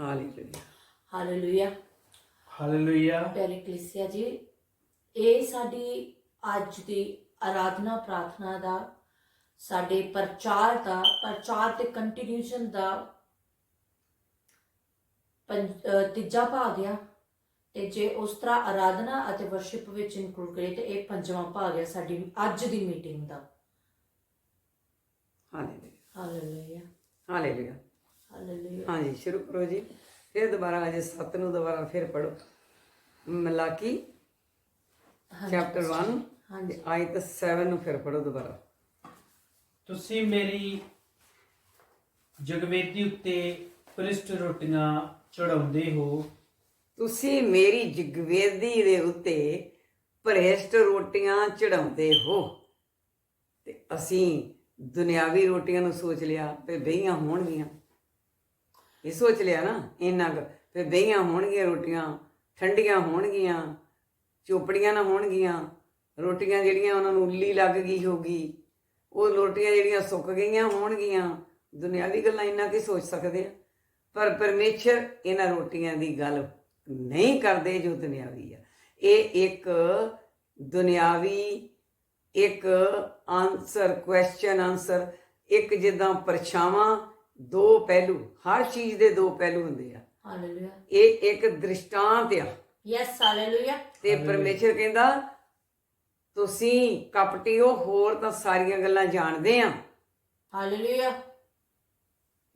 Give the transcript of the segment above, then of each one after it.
Hallelujah hallelujah hallelujah ਪਿਆਰੇ ਕਲੀਸਿਆ ਜੀ ਇਹ ਸਾਡੀ ਅੱਜ ਦੀ ਆਰਾਧਨਾ ਪ੍ਰਾਰਥਨਾ ਦਾ ਸਾਡੇ ਪ੍ਰਚਾਰ ਦਾ ਪ੍ਰਚਾਰ ਤੇ ਕੰਟੀਨਿਊਸ਼ਨ ਦਾ ਤੀਜਾ ਭਾਗ ਆ। ਤੇ ਜੇ ਉਸ ਤਰ੍ਹਾਂ ਆਰਾਧਨਾ ਅਤੇ ਵਰਸ਼ਿਪ ਵਿੱਚ ਇਨਕਲੂਡ ਕਰੀਏ ਤੇ ਇਹ ਪੰਜਵਾਂ ਭਾਗ ਹੈ ਸਾਡੀ ਅੱਜ ਦੀ ਮੀਟਿੰਗ ਦਾ। ਹਾਲੇਲੂਇਆ ਹਾਲੇਲੂਇਆ ਹਾਲੇਲੂਇਆ ਹਾਂਜੀ ਸ਼ੁਰੂ ਕਰੋ ਜੀ। ਫਿਰ ਦੁਬਾਰਾ ਅਜੇ 7 ਨੂੰ ਦੁਬਾਰਾ ਫਿਰ ਪੜੋ ਮਲਾਕੀ ਚੈਪਟਰ 1 ਹਾਂਜੀ। ਤੇ ਆਇਤ 7 ਨੂੰ ਫਿਰ ਪੜੋ ਦੁਬਾਰਾ। ਤੁਸੀਂ ਮੇਰੀ ਜਗਵੇਦੀ ਉੱਤੇ ਪ੍ਰਿਸ਼ਟ ਰੋਟੀਆਂ ਚੜਾਉਂਦੇ ਹੋ। ਤੁਸੀਂ ਮੇਰੀ ਜਗਵੇਦੀ ਦੇ ਉੱਤੇ ਭ੍ਰਿਸ਼ਟ ਰੋਟੀਆਂ ਚੜਾਉਂਦੇ ਹੋ। ਤੇ ਅਸੀਂ ਦੁਨਿਆਵੀ ਰੋਟੀਆਂ ਨੂੰ ਸੋਚ ਲਿਆ ਤੇ ਬਈਆਂ ਹੋਣਗੀਆਂ। ਇਹ ਸੋਚ ਲਿਆ ਨਾ ਇੰਨਾ ਕੁ। ਤੇ ਬਈਆਂ ਹੋਣਗੀਆਂ ਰੋਟੀਆਂ, ਠੰਡੀਆਂ ਹੋਣਗੀਆਂ ਚੋਪੜੀਆਂ ਨਾ ਹੋਣਗੀਆਂ। ਰੋਟੀਆਂ ਜਿਹੜੀਆਂ ਉਹਨਾਂ ਨੂੰ ਉੱਲੀ ਲੱਗ ਗਈ ਹੋਗੀ ਉਹ ਰੋਟੀਆਂ ਜਿਹੜੀਆਂ ਸੁੱਕ ਗਈਆਂ ਹੋਣਗੀਆਂ। ਦੁਨਿਆਵੀ ਗੱਲਾਂ ਇੰਨਾ ਕੀ ਸੋਚ ਸਕਦੇ ਆ। ਪਰ ਪਰਮੇਸ਼ਰ ਇਹਨਾਂ ਰੋਟੀਆਂ ਦੀ ਗੱਲ ਨਹੀਂ ਕਰਦੇ ਜੋ ਦੁਨਿਆਵੀ ਆ। ਇਹ ਇੱਕ ਦੁਨਿਆਵੀ, ਇੱਕ ਆਨਸਰ ਕੁਐਸਚਨ ਆਨਸਰ ਇੱਕ ਜਿੱਦਾਂ ਪਰਛਾਵਾਂ ਦੋ ਪਹਿਲੂ ਹਰ ਚੀਜ਼ ਦੇ ਦੋ ਪਹਿਲੂ ਹੁੰਦੇ ਆ। ਹਾਲੇਲੂਇਆ। ਇਹ ਇੱਕ ਦ੍ਰਿਸ਼ਟਾਂਤ ਆ। Yes hallelujah. ਤੇ ਪਰਮੇਸ਼ਰ ਕਹਿੰਦਾ ਤੁਸੀਂ ਕਪਟੀਓ ਹੋਰ ਤਾਂ ਸਾਰੀਆਂ ਗੱਲਾਂ ਜਾਣਦੇ ਆ। ਹਾਲੇਲੂਇਆ।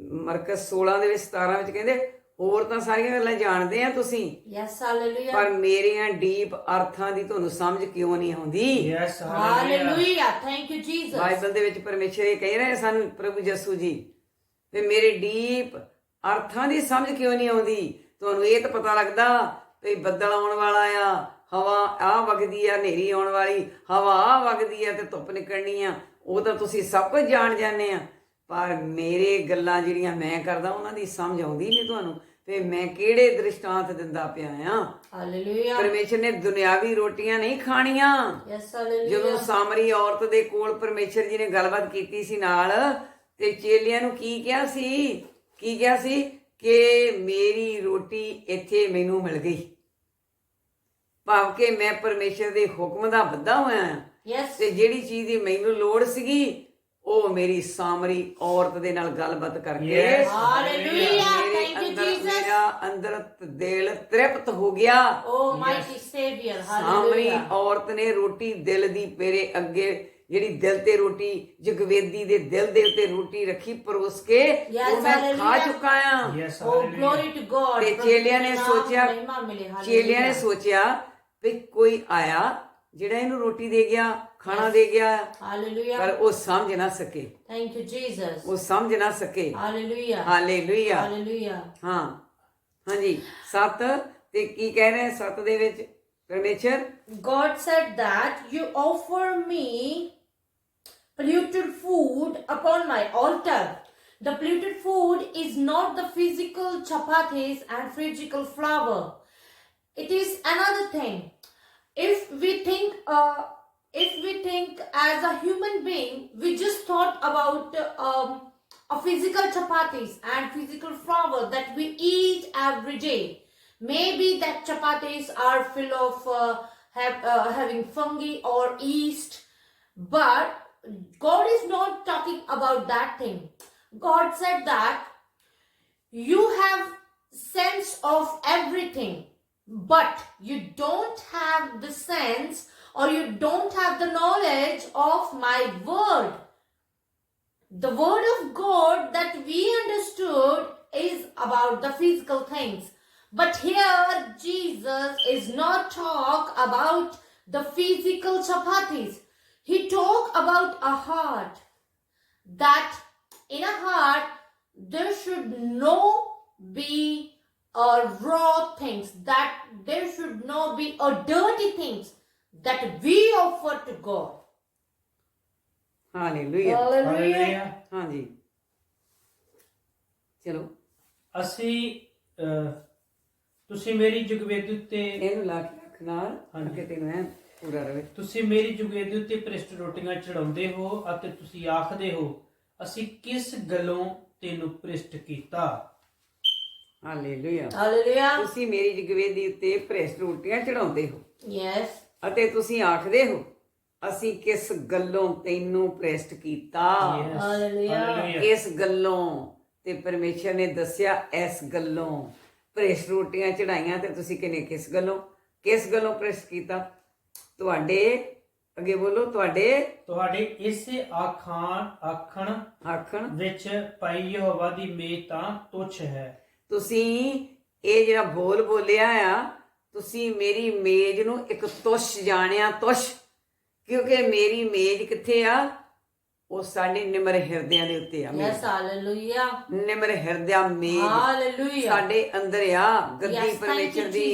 ਮਰਕਸ 16 ਦੇ ਵਿੱਚ 17 ਵਿੱਚ ਕਹਿੰਦੇ ਹੋਰ ਤਾਂ ਸਾਰੀਆਂ ਗੱਲਾਂ ਜਾਣਦੇ ਆ ਤੁਸੀਂ? Yes hallelujah. ਪਰ ਮੇਰੀਆਂ ਡੀਪ ਅਰਥਾਂ ਦੀ ਤੁਹਾਨੂੰ ਸਮਝ ਕਿਉਂ ਨਹੀਂ ਆਉਂਦੀ? Yes hallelujah. Thank you Jesus Bible ਦੇ ਵਿੱਚ ਪਰਮੇਸ਼ਰ ਇਹ ਕਹਿ ਰਹੇ ਸਾਨੂੰ ਪ੍ਰਭੂ ਯਸੂ ਜੀ ਤੇ ਮੇਰੇ ਡੀਪ ਅਰਥਾਂ ਦੀ ਸਮਝ ਕਿਉਂ ਨਹੀਂ ਆਉਂਦੀ? ਤੁਹਾਨੂੰ ਇਹ ਤਾਂ ਪਤਾ ਲੱਗਦਾ ਵੀ ਬੱਦਲ ਆਉਣ ਵਾਲਾ ਆ ਹਵਾ ਆ ਵਗਦੀ ਆ ਹਨੇਰੀ ਆਉਣ ਵਾਲੀ ਹਵਾ ਆ ਵਗਦੀ ਆ ਤੇ ਧੁੱਪ ਨਿਕਲਣੀ ਆ ਉਹ ਤਾਂ ਤੁਸੀਂ ਸਭ ਕੁਝ ਜਾਣ ਜਾਂਦੇ ਆ। ਪਰ ਮੇਰੇ ਗੱਲਾਂ ਜਿਹੜੀਆਂ ਮੈਂ ਕਰਦਾ ਉਹਨਾਂ ਦੀ ਸਮਝ ਆਉਂਦੀ ਨਹੀਂ ਤੁਹਾਨੂੰ ਤੇ ਮੈਂ ਕਿਹੜੇ ਦ੍ਰਿਸ਼ਟਾਂਤ ਦਿੰਦਾ ਪਿਆ ਆ। ਹਾਲੇਲੂਇਆ ਪਰਮੇਸ਼ਰ ਨੇ ਦੁਨਿਆਵੀ ਰੋਟੀਆਂ ਨਹੀਂ ਖਾਣੀਆਂ। ਯੈਸ ਹਾਲੇਲੂਇਆ ਜਦੋਂ ਸਾਮਰੀ ਔਰਤ ਦੇ ਕੋਲ ਪਰਮੇਸ਼ਰ ਜੀ ਨੇ ਗੱਲਬਾਤ ਕੀਤੀ ਸੀ ਨਾਲ ਤੇ ਚੇਲਿਆਂ ਨੂੰ ਕੀ ਕਿਹਾ ਸੀ? ਕੀ ਕਿਹਾ ਸੀ? ਕਿ ਮੇਰੀ ਰੋਟੀ ਇੱਥੇ ਮੈਨੂੰ ਮਿਲ ਗਈ। ਭਾਵ ਕਿ ਮੈਂ ਪਰਮੇਸ਼ਰ ਦੇ ਹੁਕਮ ਦਾ ਬੱਧਾ ਹੋਇਆ ਹਾਂ। ਯੈਸ ਤੇ ਜਿਹੜੀ ਚੀਜ਼ ਦੀ ਮੈਨੂੰ ਲੋੜ ਸੀਗੀ ਉਹ ਮੇਰੀ ਸਾਮਰੀ ਔਰਤ ਦੇ ਨਾਲ ਗੱਲਬਾਤ ਕਰਕੇ ਮੇਰੇ ਥੈਂਕ ਯੂ ਅੰਦਰ ਜੀਸਸ ਮੇਰਾ ਅੰਦਰ ਦਿਲ ਤ੍ਰਿਪਤ ਹੋ ਗਿਆ। ਓ ਮਾਈਟੀ ਸੇਵੀਅਰ ਸਾਹਮਣੀ ਹਾਲੇਲੂਇਆ ਔਰਤ ਨੇ ਰੋਟੀ ਦਿਲ ਦੀ ਮੇਰੇ ਅੱਗੇ ਜਿਹੜੀ ਦਿਲ ਤੇ ਰੋਟੀ ਜਗਵੇਦੀ ਦੇ ਦਿਲ ਦੇ ਉੱਤੇ ਰੋਟੀ ਰੱਖੀ ਪਰੋਸ ਕੇ Yes, ਉਹ ਮੈਂ ਖਾ hallelujah. ਚੁੱਕਾ ਆ yes oh glory to God ਤੇ ਚੇਲਿਆਂ ਨੇ ਸੋਚਿਆ ਚੇਲਿਆਂ ਨੇ ਸੋਚਿਆ ਵੀ ਕੋਈ ਆਇਆ ਜਿਹੜਾ ਇਹਨੂੰ ਰੋਟੀ ਦੇ ਗਿਆ ਖਾਣਾ ਦੇ ਗਿਆ ਹਾਲੇਲੂਇਆ ਪਰ ਉਹ ਸਮਝ ਨਾ ਸਕੇ। ਥੈਂਕ ਯੂ ਜੀਸਸ ਉਹ ਸਮਝ ਨਾ ਸਕੇ। ਹਾਲੇਲੂਇਆ ਹਾਲੇਲੂਇਆ ਹਾਲੇਲੂਇਆ ਹਾਂ। ਹਾਂਜੀ। ਸੱਤ ਤੇ ਕੀ ਕਹਿ ਰਹੇ ਸੱਤ ਦੇ ਵਿੱਚ ਪਰਮੇਸ਼ਰ? God said that you offer me polluted food upon my altar. The polluted food is not the physical chapatis and physical flour. It is another thing. If we think, uh, if we think as a human being, we just thought about um, a physical chapatis and physical flour that we eat every day. Maybe that chapatis are full of uh, have, uh, having fungi or yeast, but God is not talking about that thing. God said that you have sense of everything but you don't have the sense or you don't have the knowledge of my word. The word of god that we understood is about the physical things. But here jesus is not talk about the physical chapatis he talk about a heart that in a heart there should no be a raw things that there should not be a dirty things that we offer to god hallelujah hallelujah ਹਾਂਜੀ ਚਲੋ ਅਸੀਂ ਅਹ, ਤੁਸੀਂ ਮੇਰੀ ਜਗਵੇਦੀ ਉੱਤੇ ਇਹਨੂੰ ਲਾ ਕੇ ਰੱਖ ਨਾਲ ਹਾਂਜੀ। ਕਿ ਤੈਨੂੰ ਐ ਪੂਰਾ ਰਵੇ ਤੁਸੀਂ ਮੇਰੀ ਜਗਵੇਦੀ ਉੱਤੇ ਪ੍ਰਿਸ਼ਟ ਰੋਟੀਆਂ ਚੜਾਉਂਦੇ ਹੋ ਅਤੇ ਤੁਸੀਂ ਆਖਦੇ ਹੋ ਅਸੀਂ ਕਿਸ ਗੱਲੋਂ ਤੈਨੂੰ ਪ੍ਰਿਸ਼ਟ ਕੀਤਾ ਹਾਲੇਲੂਇਆ Hallelujah. ਤੁਸੀਂ ਮੇਰੀ ਜਗਵੇਦੀ ਉੱਤੇ ਭ੍ਰਿਸ਼ਟ ਰੋਟੀਆਂ ਚੜਾਉਂਦੇ ਹੋ Yes. ਅਤੇ ਤੁਸੀਂ ਆਖਦੇ ਹੋ ਅਸੀਂ ਕਿਸ ਗੱਲੋਂ ਤੈਨੂੰ ਭ੍ਰਿਸ਼ਟ ਕੀਤਾ Yes. Hallelujah. Hallelujah. ਇਸ ਗੱਲੋਂ ਤੇ ਪਰਮੇਸ਼ਰ ਨੇ ਦੱਸਿਆ ਇਸ ਗੱਲੋਂ ਭ੍ਰਿਸ਼ਟ ਰੋਟੀਆਂ ਚੜਾਈਆਂ ਤੇ ਤੁਸੀਂ ਕਿਨੇ ਕਿਸ ਗੱਲੋਂ ਕਿਸ ਗੱਲੋਂ ਭ੍ਰਿਸ਼ਟ ਕੀਤਾ ਤੁਹਾਡੇ ਅੱਗੇ ਬੋਲੋ ਤੁਹਾਡੇ ਤੁਹਾਡੇ ਇਸੇ ਆਖਾਂ ਆਖਣ ਆਖਣ ਵਿੱਚ ਪਾਈ ਯਹੋਵਾ ਦੀ ਮੇਜ ਤਾਂ ਤੁੱਛ ਹੈ। ਤੁਸੀਂ ਇਹ ਜਿਹੜਾ ਬੋਲ ਬੋਲਿਆ ਆ ਤੁਸੀਂ ਮੇਰੀ ਮੇਜ਼ ਨੂੰ ਇੱਕ ਤੁਸ਼ ਜਾਣਿਆ ਤੁਸ਼ ਕਿਉਂਕਿ ਮੇਰੀ ਮੇਜ਼ ਕਿੱਥੇ ਆ? ਉਹ ਸਾਡੇ ਨਿਮਰ ਹਿਰਦਿਆਂ ਦੇ ਉੱਤੇ ਆ Yes. Hallelujah. ਨਿਮਰ ਹਿਰਦਿਆ ਮੇਜ਼ Hallelujah. ਸਾਡੇ ਅੰਦਰ ਆ ਗੱਦੀ ਪਰਮੇਸ਼ਰ ਦੀ.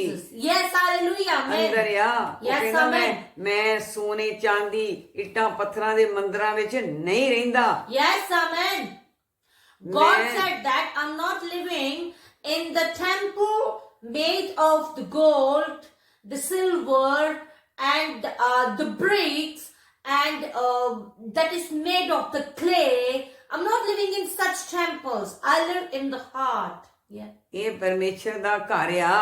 Yes. Hallelujah. Amen. ਅੰਦਰ ਆ ਉਹ Yes, ਕਹਿੰਦਾ ਮੈਂ amen. ਮੈਂ ਸੋਨੇ ਚਾਂਦੀ ਇੱਟਾਂ ਪੱਥਰਾਂ ਦੇ ਮੰਦਰਾਂ ਵਿੱਚ ਨਹੀਂ ਰਹਿੰਦਾ Yes, amen. God Man. said that I'm not living in the temple made of the gold, the silver, and uh, the bricks, and uh, that is made of the clay. I'm not living in such temples. I live in the heart. Yeah. ਇਹ ਪਰਮੇਸ਼ਰ ਦਾ ਘਰ ਆ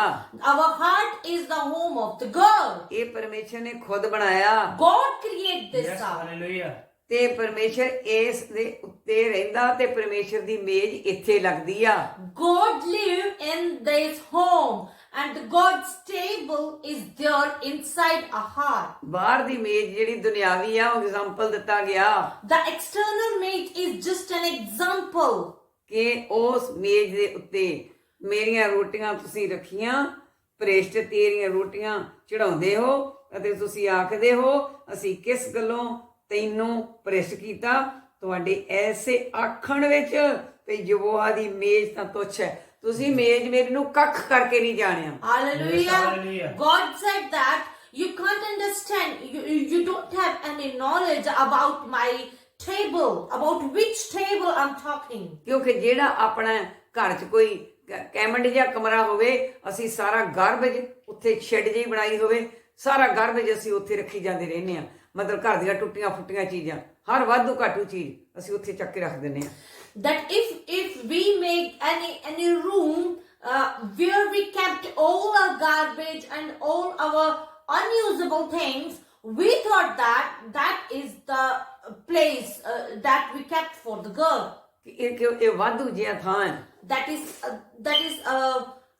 Our heart is the home of the God. ਇਹ ਪਰਮੇਸ਼ਰ ਨੇ ਖੁਦ ਬਣਾਇਆ God created this yes house. Hallelujah ਤੇ ਪਰਮੇਸ਼ਰ ਇਸ ਦੇ ਉੱਤੇ ਰਹਿੰਦਾ ਤੇ ਪਰਮੇਸ਼ਰ ਦੀ ਮੇਜ਼ ਇੱਥੇ ਲੱਗਦੀ ਆ God live in this home and God's table is there inside a heart. ਬਾਹਰ ਦੀ ਮੇਜ਼ ਜਿਹੜੀ ਦੁਨਿਆਵੀ ਆ ਉਹ ਐਗਜ਼ਾਮਪਲ ਦਿੱਤਾ ਗਿਆ The external mate is just an example. ਕਿ ਉਸ ਮੇਜ਼ ਦੇ ਉੱਤੇ ਮੇਰੀਆਂ ਰੋਟੀਆਂ ਤੁਸੀਂ ਰੱਖੀਆਂ ਪ੍ਰੇਸ਼ਟ ਤੇਰੀਆਂ ਰੋਟੀਆਂ ਚੜਾਉਂਦੇ ਹੋ ਅਤੇ ਤੁਸੀਂ ਆਖਦੇ ਹੋ ਅਸੀਂ ਕਿਸ ਗੱਲੋਂ ਤੈਨੂੰ ਪ੍ਰੇਸ਼ਟ ਕੀਤਾ ਤੁਹਾਡੇ ਐਸੇ ਆਖਣ ਵਿੱਚ ਤੇ ਯਹੋਵਾ ਦੀ ਮੇਜ਼ ਤਾਂ ਤੁੱਛ ਹੈ ਤੁਸੀਂ ਮੇਜ਼ ਮੇਰੀ ਨੂੰ ਕੱਖ ਕਰਕੇ ਨਹੀਂ ਜਾਣਿਆ said that you can't understand, you, you you don't have any knowledge about my table, about which table I'm talking. ਕਿਉਂਕਿ ਜਿਹੜਾ ਆਪਣਾ ਘਰ 'ਚ ਕੋਈ ਕੈਮੰਡ ਜਿਹਾ ਕਮਰਾ ਹੋਵੇ ਅਸੀਂ ਸਾਰਾ ਗਾਰਬੇਜ ਉੱਥੇ ਸ਼ੈੱਡ ਜਿਹੀ ਬਣਾਈ ਹੋਵੇ ਸਾਰਾ ਗਾਰਬੇਜ ਅਸੀਂ ਉੱਥੇ ਰੱਖੀ ਜਾਂਦੇ ਰਹਿੰਦੇ ਆ ਮਤਲਬ ਘਰ ਦੀਆਂ ਟੁੱਟੀਆਂ ਫੁੱਟੀਆਂ ਚੀਜ਼ਾਂ ਹਰ ਵਾਧੂ ਘਾਟੂ ਚੀਜ਼ ਅਸੀਂ ਉੱਥੇ ਚੱਕ ਕੇ ਰੱਖ ਦਿੰਦੇ ਆ that if if we make any any room uh, where we kept all our garbage and all our unusable things we thought that that is the place uh, that we kept for the girl ਕਿ ਇਹ ਕਿਉਂ ਇਹ ਵਾਧੂ ਜਿਹਾ ਥਾਂ ਹੈ that is uh, that is a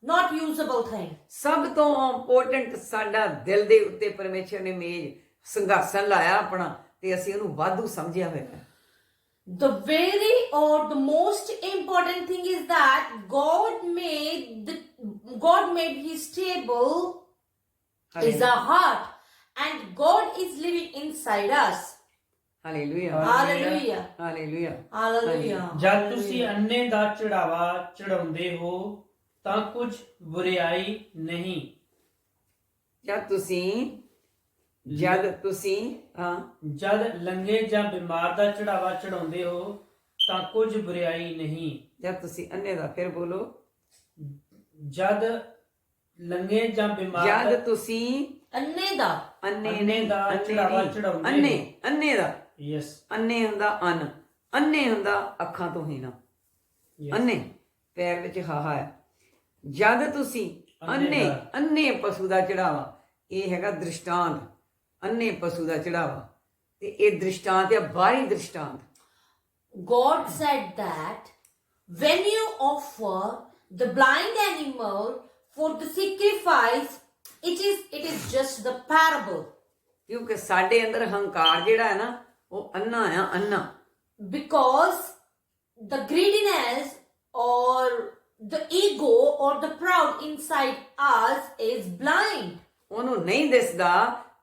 not usable thing ਸਭ ਤੋਂ ਇੰਪੋਰਟੈਂਟ ਸਾਡਾ ਦਿਲ ਦੇ ਉੱਤੇ ਪਰਮੇਸ਼ਰ ਨੇ ਮੇਜ਼ ਸੰਘਾਸਨ ਲਾਇਆ ਆਪਣਾ ਤੇ ਅਸੀਂ ਉਹਨੂੰ ਵਾਧੂ ਸਮਝਿਆ ਹੋਇਆ ਹੈ the very or the most important thing is that god made the god made his table is our heart and god is living inside us hallelujah hallelujah hallelujah hallelujah ਜਦ ਤੁਸੀਂ ਅੰਨੇ ਦਾ ਚੜਾਵਾ ਚੜਾਉਂਦੇ ਹੋ ਤਾਂ ਕੁਝ ਬੁਰੀਾਈ ਨਹੀਂ ਜਦ ਤੁਸੀਂ ਜਦ ਤੁਸੀਂ ਹਾਂ। ਜਦ ਲੰਗੇ ਜਾਂ ਬਿਮਾਰ ਦਾ ਚੜਾਵਾ ਚੜਾਉਂਦੇ ਹੋ ਤਾਂ ਕੁਝ ਬੁਰੀਾਈ ਨਹੀਂ। ਜਦ ਤੁਸੀਂ ਅੰਨੇ ਦਾ ਫਿਰ ਬੋਲੋ। ਜਦ ਲੰਗੇ ਜਾਂ ਬਿਮਾਰ ਜਦ ਦਾ ਤੁਸੀਂ ਅੰਨੇ ਦਾ। ਅੰਨੇ ਦਾ ਅੰਨੇ ਚੜਾਵਾ ਨਹੀਂ, ਚੜਾਉਂਦੇ ਅੰਨੇ ਹੋ। ਅੰਨੇ ਦਾ। ਯੈਸ ਅੰਨੇ ਹੁੰਦਾ ਅਨ। ਅੰਨੇ ਹੁੰਦਾ ਅੱਖਾਂ ਤੋਂ ਹੀਣਾ ਅੰਨੇ ਪੈਰ ਵਿੱਚ ਹਾਹਾ ਹੈ। ਜਦ ਤੁਸੀਂ ਅੰਨੇ ਅੰਨੇ ਦਾ। ਅੰਨੇ ਪਸ਼ੂ ਦਾ ਚੜਾਵਾ ਇਹ ਹੈਗਾ ਦ੍ਰਿਸ਼ਟਾਂਤ। ਅੰਨੇ ਪਸ਼ੂ ਦਾ ਚੜਾਵਾ ਤੇ ਇਹ ਦ੍ਰਿਸ਼ਟਾਂਤ ਹੈ ਬਾਹਰੀ ਦ੍ਰਿਸ਼ਟਾਂਤ god said that when you offer the blind animal for the sacrifice it is it is just the parable ਕਿਉਂਕਿ ਸਾਡੇ ਅੰਦਰ ਹੰਕਾਰ ਜਿਹੜਾ ਹੈ ਨਾ ਉਹ ਅੰਨਾ ਆ ਅੰਨਾ because the greediness or the ego or the proud inside us is blind ਉਹਨੂੰ ਨਹੀਂ ਦਿਸਦਾ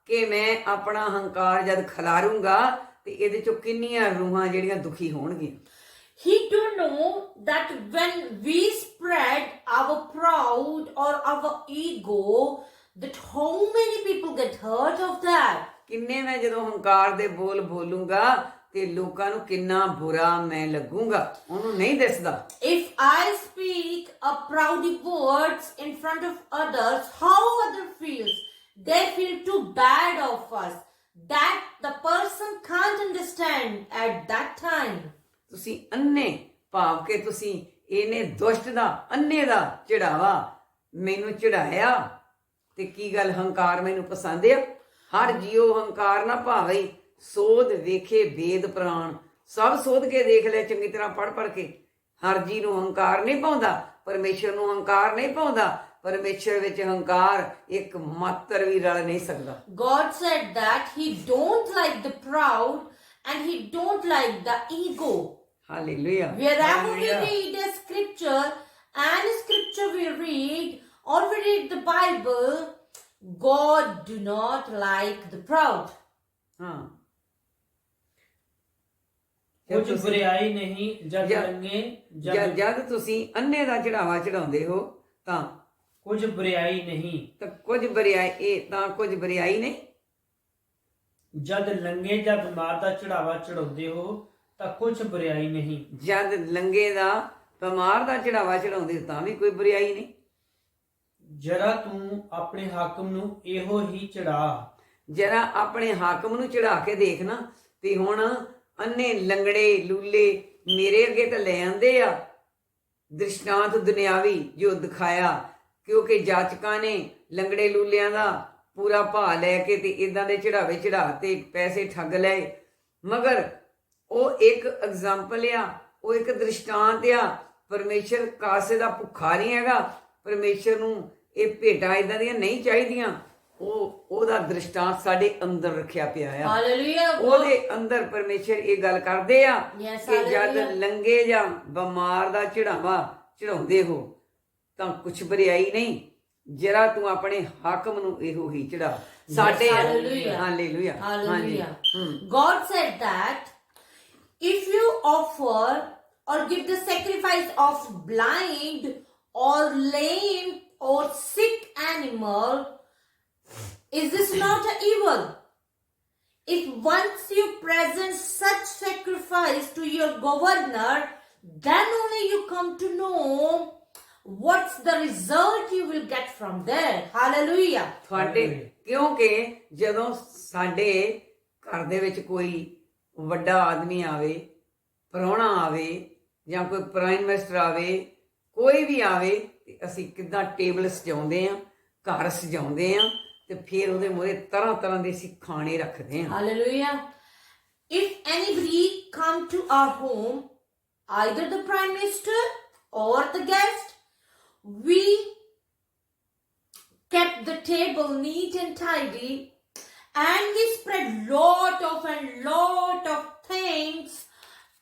ਕਿ ਮੈਂ ਆਪਣਾ ਹੰਕਾਰ ਜਦ ਖਿਲਾਰੂੰਗਾ ਤੇ ਇਹਦੇ ਚੋਂ ਕਿੰਨੀਆਂ ਰੂਹਾਂ ਜਿਹੜੀਆਂ ਦੁਖੀ ਹੋਣਗੀਆਂ he don't know that when we spread our proud or our ego that how many people get hurt of that ਕਿੰਨੇ ਮੈਂ ਜਦੋਂ ਹੰਕਾਰ ਦੇ ਬੋਲ ਬੋਲੂੰਗਾ ਤੇ ਲੋਕਾਂ ਨੂੰ ਕਿੰਨਾ ਬੁਰਾ ਮੈਂ ਲੱਗੂੰਗਾ ਉਹਨੂੰ ਨਹੀਂ ਦਿਸਦਾ if i speak a proudy words in front of others how other feels they feel too bad of us that the person can't understand at that time. ਤੁਸੀਂ ਅੰਨੇ ਭਾਵ ਕਿ ਤੁਸੀਂ ਇਹਨੇ ਦੁਸ਼ਟ ਦਾ, ਅੰਨੇ ਦਾ ਚੜਾਵਾ ਮੈਨੂੰ ਚੜਾਇਆ। ਤੇ ਕੀ ਗੱਲ ਹੰਕਾਰ ਮੈਨੂੰ ਪਸੰਦ ਆ? ਹਰ ਜੀਉ ਹੰਕਾਰ ਨਾ ਭਾਵੇ, ਸੋਧ ਵੇਖੇ ਵੇਦ ਪ੍ਰਾਣ। ਸਭ ਸੋਧ ਕੇ ਦੇਖ ਲੈ ਚੰਗੀ ਤਰ੍ਹਾਂ ਪੜ ਪੜ ਕੇ। ਹਰ ਜੀ ਨੂੰ ਹੰਕਾਰ ਨਹੀਂ ਪਾਉਂਦਾ, ਪਰਮੇਸ਼ਰ ਨੂੰ ਹੰਕਾਰ ਨਹੀਂ ਪਾਉਂਦਾ ਪਰਮੇਸ਼ਰ ਵਿੱਚ ਹੰਕਾਰ ਇੱਕ ਮਾਤਰ ਵੀ ਰਲ ਨਹੀਂ ਸਕਦਾ God said that He don't like the proud and He don't like the ego. Hallelujah Wherever we Hallelujah. read a scripture and scripture we read or we read the Bible, God do not like the proud. ਹਾਂ ਕੁਝ ਤੁਸੀਂ- ਬੁਰੀਾਈ ਨਹੀਂ ਜਦ ਜਦ ਜਦ ਜਦ ਤੁਸੀਂ ਅੰਨੇ ਦਾ ਚੜਾਵਾ ਚੜਾਉਂਦੇ ਹੋ ਤਾਂ ਕੁਝ ਬੁਰੀਾਈ ਨਹੀਂ। ਤਾਂ ਕੁਝ ਬਰਿਆਈ ਇਹ ਤਾਂ ਕੁਝ ਬਰਿਆਈ ਨਹੀਂ। ਜਦ ਲੰਗੇ ਜਾਂ ਬਿਮਾਰ ਦਾ ਚੜਾਵਾ ਚੜਾਉਂਦੇ ਹੋ ਤਾਂ ਕੁਝ ਬੁਰੀਾਈ ਨਹੀਂ। ਜਦ ਲੰਗੇ ਦਾ ਬਿਮਾਰ ਦਾ ਚੜਾਵਾ ਚੜਾਉਂਦੇ ਤਾਂ ਵੀ ਕੋਈ ਬਰਿਆਈ ਨਹੀਂ। ਜਰਾ ਤੂੰ ਆਪਣੇ ਹਾਕਮ ਨੂੰ ਇਹੋ ਹੀ ਚੜਾ। ਜਰਾ ਆਪਣੇ ਹਾਕਮ ਨੂੰ ਚੜਾ ਕੇ ਦੇਖ ਨਾ ਤੇ ਹੁਣ ਅੰਨੇ ਲੰਗੜੇ ਲੂਲੇ ਮੇਰੇ ਅੱਗੇ ਤਾਂ ਲੈ ਆਂਦੇ ਆ। ਦ੍ਰਿਸ਼ਟਾਂਤ ਦੁਨਿਆਵੀ ਜੋ ਦਿਖਾਇਆ ਕਿਉਂਕਿ ਜਾਚਕਾਂ ਨੇ ਲੰਗੜੇ ਲੂਲਿਆਂ ਦਾ ਪੂਰਾ ਭਾਅ ਲੈ ਕੇ ਤੇ ਇਦਾਂ ਦੇ ਚੜਾਵੇ ਚੜਾ ਤੇ ਪੈਸੇ ਠੱਗ ਲਏ ਮਗਰ ਉਹ ਇੱਕ ਐਗਜ਼ਾਮਪਲ ਆ ਉਹ ਇੱਕ ਦ੍ਰਿਸ਼ਟਾਂਤ ਆ ਪਰਮੇਸ਼ਰ ਕਾਸੇ ਦਾ ਭੁੱਖਾ ਨਹੀਂ ਹੈਗਾ ਪਰਮੇਸ਼ਰ ਨੂੰ ਇਹ ਭੇਟਾਂ ਇਦਾਂ ਦੀਆਂ ਨਹੀਂ ਚਾਹੀਦੀਆਂ ਉਹ ਉਹਦਾ ਦ੍ਰਿਸ਼ਟਾਂਤ ਸਾਡੇ ਅੰਦਰ ਰੱਖਿਆ ਪਿਆ ਆ Hallelujah. ਉਹਦੇ ਅੰਦਰ ਪਰਮੇਸ਼ਰ ਇਹ ਗੱਲ ਕਰਦੇ ਆ ਕਿ ਜਦ. ਲੰਗੇ ਜਾਂ ਬਿਮਾਰ ਦਾ ਚੜਾਵਾ ਚੜਾਉਂਦੇ ਹੋ ਤਾਂ ਕੁਛ ਬਰਿਆਈ ਨਹੀਂ। ਜਰਾ ਤੂੰ ਆਪਣੇ ਹਾਕਮ ਨੂੰ ਇਹੋ ਹੀ ਚੜਾ। ਸਾਡੇ if you offer or give the sacrifice of blind or lame or sick animal is this not an evil? If once you present such sacrifice to your governor then only you come to know what's the result you will get from there. Hallelujah. ਤੁਹਾਡੇ ਕਿਉਂਕਿ ਜਦੋਂ ਸਾਡੇ ਘਰ ਦੇ ਵਿੱਚ ਕੋਈ ਵੱਡਾ ਆਦਮੀ ਆਵੇ ਪ੍ਰਾਹੁਣਾ ਆਵੇ ਜਾਂ ਕੋਈ ਪ੍ਰਾਈਮ ਮਿਨਿਸਟਰ ਆਵੇ ਕੋਈ ਵੀ ਆਵੇ ਤੇ ਅਸੀਂ ਕਿੱਦਾਂ ਟੇਬਲ ਸਜਾਉਂਦੇ ਆ ਘਰ ਸਜਾਉਂਦੇ ਆ ਤੇ ਫਿਰ ਉਹਦੇ ਮੂਹਰੇ ਤਰ੍ਹਾਂ ਤਰ੍ਹਾਂ ਦੇ ਅਸੀਂ ਖਾਣੇ ਰੱਖਦੇ ਆ Hallelujah. If anybody come to our home, either the prime minister or the guest, we kept the table neat and tidy and we spread lot of and lot of things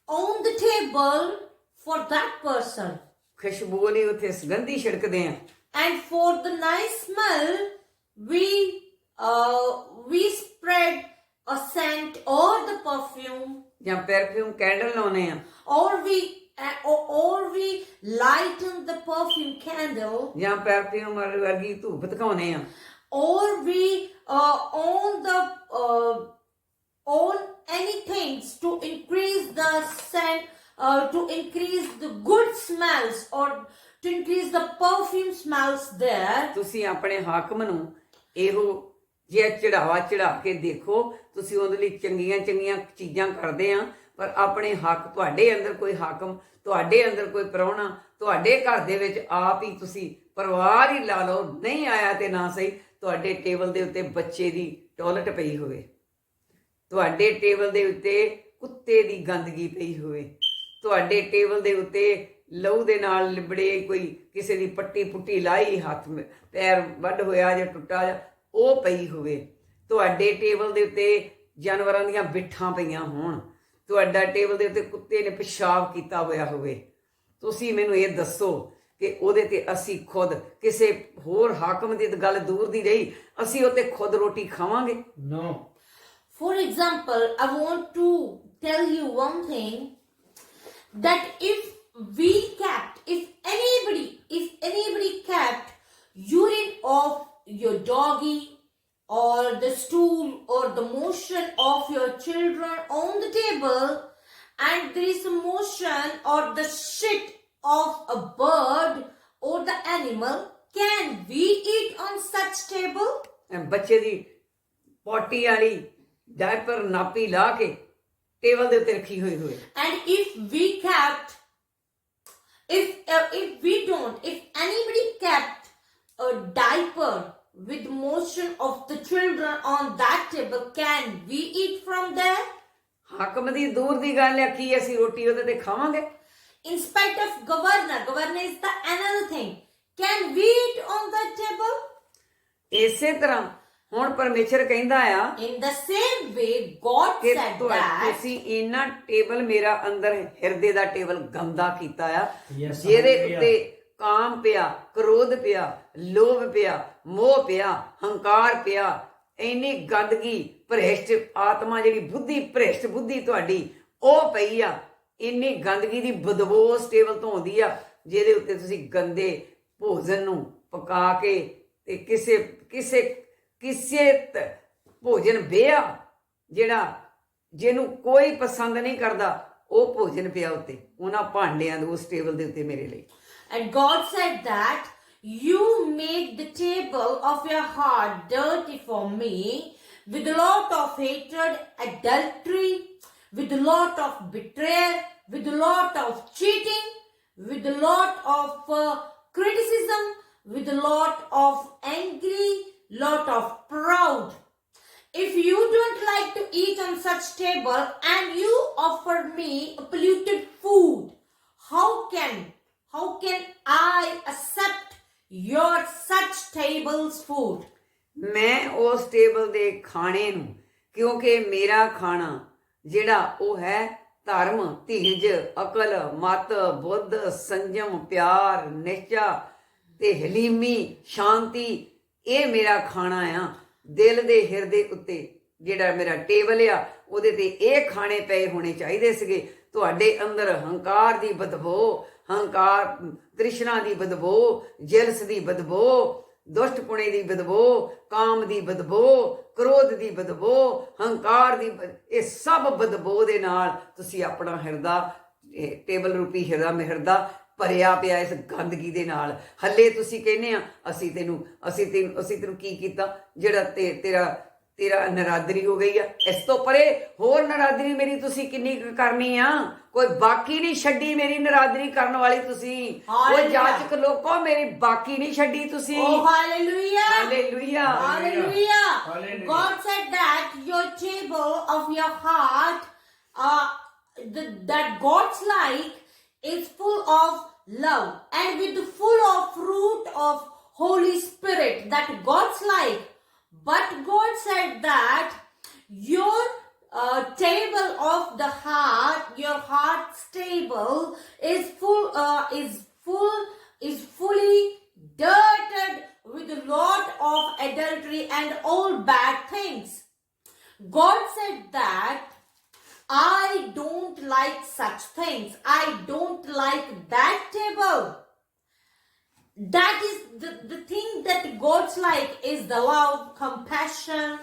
on the table for that person. ਖੁਸ਼ਬੂ ਲਈ ਉੱਥੇ ਸੁਗੰਧੀ ਛਿੜਕਦੇ ਆ And for the nice smell, we uh, we spread a scent or the perfume, ਜਾਂ perfume candle ਲਾਉਨੇ ਆ or we uh, or, or we lighten the perfume candle, ਜਾਂ perfume ਵਰਗੀ ਧੂਪ ਦਿਖਾਉਨੇ ਆ or we uh, on the uh, on any things to increase the scent, uh, to increase the good smells or to increase the perfume smells there. ਤੁਸੀਂ ਆਪਣੇ ਹਾਕਮ ਨੂੰ ਇਹੋ ਜਿਹਾ ਚੜਾਵਾ ਚੜਾ ਕੇ ਦੇਖੋ ਤੁਸੀਂ ਉਹਦੇ ਲਈ ਚੰਗੀਆਂ ਚੰਗੀਆਂ ਚੀਜ਼ਾਂ ਕਰਦੇ ਆ ਪਰ ਆਪਣੇ ਹੱਕ, ਤੁਹਾਡੇ ਅੰਦਰ ਕੋਈ ਹਾਕਮ, ਤੁਹਾਡੇ ਅੰਦਰ ਕੋਈ ਪ੍ਰਾਹੁਣਾ, ਤੁਹਾਡੇ ਘਰ ਦੇ ਵਿੱਚ ਆਪ ਹੀ ਤੁਸੀਂ ਪਰਿਵਾਰ ਹੀ ਲਾ ਲਓ, ਨਹੀਂ ਆਇਆ ਤੇ ਨਾ ਸਹੀ, ਤੁਹਾਡੇ ਟੇਬਲ ਦੇ ਉੱਤੇ ਬੱਚੇ ਦੀ ਟਾਇਲਟ ਪਈ ਹੋਵੇ। ਤੁਹਾਡੇ ਟੇਬਲ ਦੇ ਉੱਤੇ ਕੁੱਤੇ ਦੀ ਗੰਦਗੀ ਪਈ ਹੋਵੇ। ਤੁਹਾਡੇ ਟੇਬਲ ਦੇ ਉੱਤੇ ਲਹੂ ਦੇ ਨਾਲ ਲਿਬੜੇ ਕੋਈ ਕਿਸੇ ਦੀ ਪੱਟੀ ਪੁੱਟੀ ਲਾਈ, ਹੱਥ ਪੈਰ ਵੱਢ ਹੋਇਆ ਜਾਂ ਟੁੱਟਾ ਜਾਂ ਉਹ ਪਈ ਹੋਵੇ। ਤੁਹਾਡੇ ਟੇਬਲ ਦੇ ਉੱਤੇ ਜਾਨਵਰਾਂ ਦੀਆਂ ਬਿੱਠਾਂ ਪਈਆਂ ਹੋਣ। ਤੁਹਾਡਾ ਟੇਬਲ ਦੇ ਉੱਤੇ ਕੁੱਤੇ ਨੇ ਪਿਸ਼ਾਬ ਕੀਤਾ ਹੋਇਆ ਹੋਵੇ ਤੁਸੀਂ ਮੈਨੂੰ ਇਹ ਦੱਸੋ ਕਿ ਉਹਦੇ ਤੇ ਅਸੀਂ ਖੁਦ ਕਿਸੇ ਹੋਰ ਹਾਕਮ ਦੀ ਗੱਲ ਦੂਰ ਦੀ ਰਹੀ ਅਸੀਂ ਉਹ ਤੇ ਖੁਦ ਰੋਟੀ ਖਾਵਾਂਗੇ ਨੋ For example, I want to tell you one thing that if we kept, if anybody, if anybody kept urine of your doggy or the stool or the motion of your children on the table and there is a motion or the shit of a bird or the animal, can we eat on such table? ਅਹ ਬੱਚੇ ਦੀ ਪੋਟੀ ਵਾਲੀ diaper ਨਾਪੀ ਲਾ ਕੇ table ਦੇ ਉੱਤੇ ਰੱਖੀ ਹੋਈ ਹੋਵੇ And if we kept if uh, if we don't if anybody kept a diaper with motion of the children on that table can we eat from there ਹਕਮ ਦੀ ਦੂਰ ਦੀ ਗੱਲ ਹੈ ਕੀ ਅਸੀਂ ਰੋਟੀ ਉਹਦੇ ਤੇ ਖਾਵਾਂਗੇ in spite of governor governor is the another thing can we eat on that table ਇਸੇ ਤਰ੍ਹਾਂ ਹੁਣ ਪਰਮੇਸ਼ਰ ਕਹਿੰਦਾ ਆ in the same way god ਕਿ said ਤੁਹਾ- that ਤੁਸੀਂ ਇਹਨਾਂ ਟੇਬਲ ਮੇਰਾ ਅੰਦਰ ਹਿਰਦੇ ਦਾ ਟੇਬਲ ਗੰਦਾ ਕੀਤਾ ਆ Yes, ਜਿਹਦੇ hallelujah. ਉੱਤੇ ਕਾਮ ਪਿਆ, ਕ੍ਰੋਧ ਪਿਆ, ਲੋਭ ਪਿਆ, ਮੋਹ ਪਿਆ, ਹੰਕਾਰ ਪਿਆ, ਇੰਨੀ ਗੰਦਗੀ, ਭ੍ਰਿਸ਼ਟ ਆਤਮਾ ਜਿਹੜੀ ਬੁੱਧੀ, ਭ੍ਰਿਸ਼ਟ ਬੁੱਧੀ ਤੁਹਾਡੀ, ਉਹ ਪਈ ਆ। ਇੰਨੀ ਗੰਦਗੀ ਦੀ ਬਦਬੂ ਉਸ ਟੇਬਲ ਤੋਂ ਆਉਂਦੀ ਆ, ਜਿਹਦੇ ਉੱਤੇ ਤੁਸੀਂ ਗੰਦੇ ਭੋਜਨ ਨੂੰ ਪਕਾ ਕੇ ਤੇ ਕਿਸੇ ਕਿਸੇ ਕਿਸੇ ਭੋਜਨ ਬਿਆ ਜਿਹੜਾ ਜਿਹਨੂੰ ਕੋਈ ਪਸੰਦ ਨਹੀਂ ਕਰਦਾ, ਉਹ ਭੋਜਨ ਪਿਆ ਉੱਤੇ, ਉਹਨਾਂ ਭਾਂਡਿਆਂ ਦੇ ਉਸ ਟੇਬਲ ਦੇ ਉੱਤੇ ਮੇਰੇ ਲਈ। And God said that you make the table of your heart dirty for me with a lot of hatred, adultery, with a lot of betrayal, with a lot of cheating, with a lot of uh, criticism, with a lot of angry, lot of proud. If you don't like to eat on such table and you offer me a polluted food, how can how can I accept your such tables food? ਮੈਂ ਉਸ table ਦੇ ਖਾਣੇ ਨੂੰ, ਕਿਉਂਕਿ ਮੇਰਾ ਖਾਣਾ, ਜਿਹੜਾ ਉਹ ਹੈ ਧਰਮ, ਧੀਰਜ, ਅਕਲ, ਮਤ, ਬੁੱਧ, ਸੰਜਮ, ਪਿਆਰ, ਨਿਸ਼ਚਾ ਤੇ ਹਲੀਮੀ, ਸ਼ਾਂਤੀ, ਇਹ ਮੇਰਾ ਖਾਣਾ ਆ ਦਿਲ ਦੇ ਹਿਰਦੇ ਉੱਤੇ ਜਿਹੜਾ ਮੇਰਾ ਟੇਬਲ ਆ, ਉਹਦੇ ਤੇ ਇਹ ਖਾਣੇ ਪਏ ਹੋਣੇ ਚਾਹੀਦੇ ਸੀਗੇ ਤੁਹਾਡੇ ਅੰਦਰ ਹੰਕਾਰ ਦੀ ਬਦਬੋ ਹੰਕਾਰ, ਤ੍ਰਿਸ਼ਨਾ ਦੀ ਬਦਬੋ, ਜਲਸ ਦੀ ਬਦਬੂ ਦੁਸ਼ਟਪੁਣੇ ਦੀ ਬਦਬੂ, ਕਾਮ ਦੀ ਬਦਬੋ, ਕ੍ਰੋਧ ਦੀ ਬਦਬੂ, ਹੰਕਾਰ ਦੀ ਬਦ- ਇਹ ਸਭ ਬਦਬੂ ਦੇ ਨਾਲ ਤੁਸੀਂ ਆਪਣਾ ਹਿਰਦਾ ਟੇਬਲ ਰੂਪੀ ਹਿਰਦਾ ਮਿਹਰਦਾ ਭਰਿਆ ਪਿਆ ਇਸ ਗੰਦਗੀ ਦੇ ਨਾਲ। ਹੱਲੇ ਤੁਸੀਂ ਕਹਿੰਦੇ ਆ, ਅਸੀਂ ਤੈਨੂੰ ਅਸੀਂ ਤੈਨੂੰ ਅਸੀਂ ਤੈਨੂੰ ਕੀ ਕੀਤਾ? ਜਿਹੜਾ ਤੇ, ਤੇਰਾ ਤੇਰਾ ਨਰਾਦਰੀ ਹੋ ਗਈ ਆ ਇਸ ਤੋਂ ਪਰੇ ਹੋਰ ਨਰਾਦਰੀ ਮੇਰੀ ਤੁਸੀਂ ਕਿੰਨੀ ਕੁ ਕਰਨੀ ਆ ਕੋਈ ਬਾਕੀ ਨਹੀਂ ਛੱਡੀ ਮੇਰੀ ਨਰਾਦਰੀ ਕਰਨ ਵਾਲੀ ਤੁਸੀਂ ਉਹ ਹਾਲੇਲੂਇਆ। ਜਾਚਕ ਲੋਕੋ ਮੇਰੀ ਬਾਕੀ ਨਹੀਂ ਛੱਡੀ ਤੁਸੀਂ Oh, hallelujah! Hallelujah Hallelujah. Hallelujah. God said that your table of your heart, uh, the, that God's like is full of love and with the full of fruit of Holy Spirit that God's like. But God said that your uh, table of the heart, your heart's table is full, uh, is full, is fully dirted with a lot of adultery and all bad things. God said that I don't like such things. I don't like that table. That is the, the thing that God's like is the love, compassion,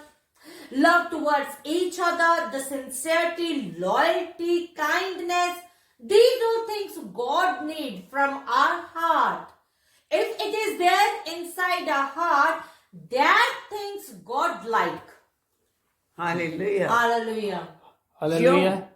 love towards each other, the sincerity, loyalty, kindness. These are things God needs from our heart. If it is there inside our heart, that things God like. Hallelujah. Hallelujah. Hallelujah.